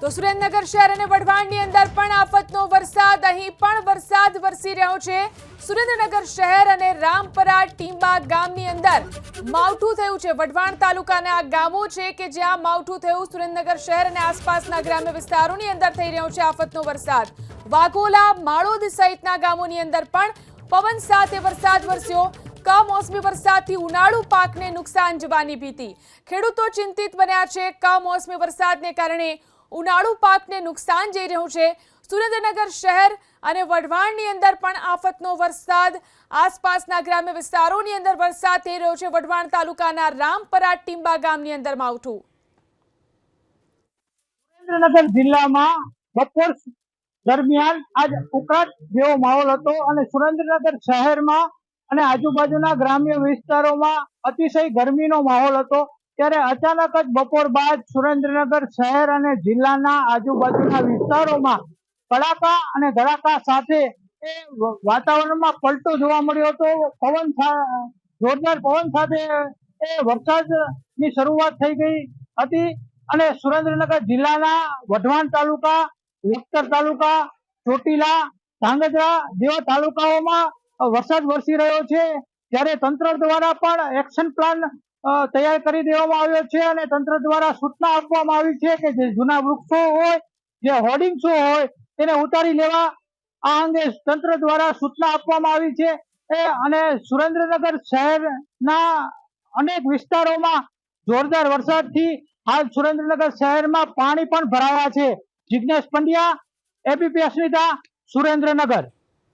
તો સુરેન્દ્રનગર શહેર અને વઢવાણની અંદર પણ આફતનો વરસાદ. અહીં પણ વરસાદ વરસી રહ્યો છે. સુરેન્દ્રનગર શહેર અને રામપરા ટીંબા ગામની અંદર માવઠું થયું છે. વઢવાણ તાલુકાના આ ગામો છે કે જ્યાં માવઠું થયું સુરેન્દ્રનગર શહેર અને આસપાસના ગ્રામ્ય વિસ્તારોની અંદર થઈ રહ્યો છે આફતનો વરસાદ. વાઘોલા, માળોદ સહિતના ગામોની અંદર પણ પવન સાથે વરસાદ વરસ્યો. કમોસમી વરસાદથી ઉનાળુ પાકને નુકસાન જવાની ભીતિ. ખેડૂતો ચિંતિત બન્યા છે કમોસમી વરસાદને કારણે ઉનાળુ પાકને નુકસાન જઈ રહ્યું છે. સુરેન્દ્રનગર શહેર અને વઢવાણની અંદર પણ આફતનો વરસાદ. આસપાસના ગ્રામ્ય વિસ્તારોની અંદર વરસાદ થઈ રહ્યો છે. વઢવાણ તાલુકાના રામપરા ટીંબા ગામની અંદર માવઠું સુરેન્દ્રનગર જિલ્લામાં બપોર દરમિયાન આજ ઉકળાટ જેવો માહોલ હતો અને સુરેન્દ્રનગર શહેરમાં અને આજુબાજુના ગ્રામ્ય વિસ્તારોમાં અતિશય ગરમીનો માહોલ હતો. ત્યારે અચાનક જ બપોર બાદ સુરેન્દ્રનગર શહેર અને જિલ્લાના આજુબાજુના વિસ્તારોમાં કડાકા અને ધડાકા સાથે એ વાતાવરણમાં પલટો જોવા મળ્યો હતો. પવન જોરદાર પવન સાથે એ વરસાદની શરૂઆત થઈ ગઈ હતી અને સુરેન્દ્રનગર જિલ્લાના વઢવાણ તાલુકા લખતર તાલુકા, ચોટીલા, ધાંગધ્રા જેવા તાલુકાઓમાં વરસાદ વરસી રહ્યો છે, જ્યારે તંત્ર દ્વારા પણ એક્શન પ્લાન તૈયાર કરી દેવામાં આવ્યો છે અને તંત્ર દ્વારા સૂચના આપવામાં આવી છે કે જે જૂના વૃક્ષો હોય, જે હોર્ડિંગ્સો હોય, તેને ઉતારી લેવા આ અંગે તંત્ર દ્વારા સૂચના આપવામાં આવી છે. એ, અને સુરેન્દ્રનગર શહેરના અનેક વિસ્તારોમાં જોરદાર વરસાદથી હાલ સુરેન્દ્રનગર શહેરમાં પાણી પણ ભરાયા છે. જિજ્ઞેશ પંડ્યા એબીપી અસ્મિતા સુરેન્દ્રનગર.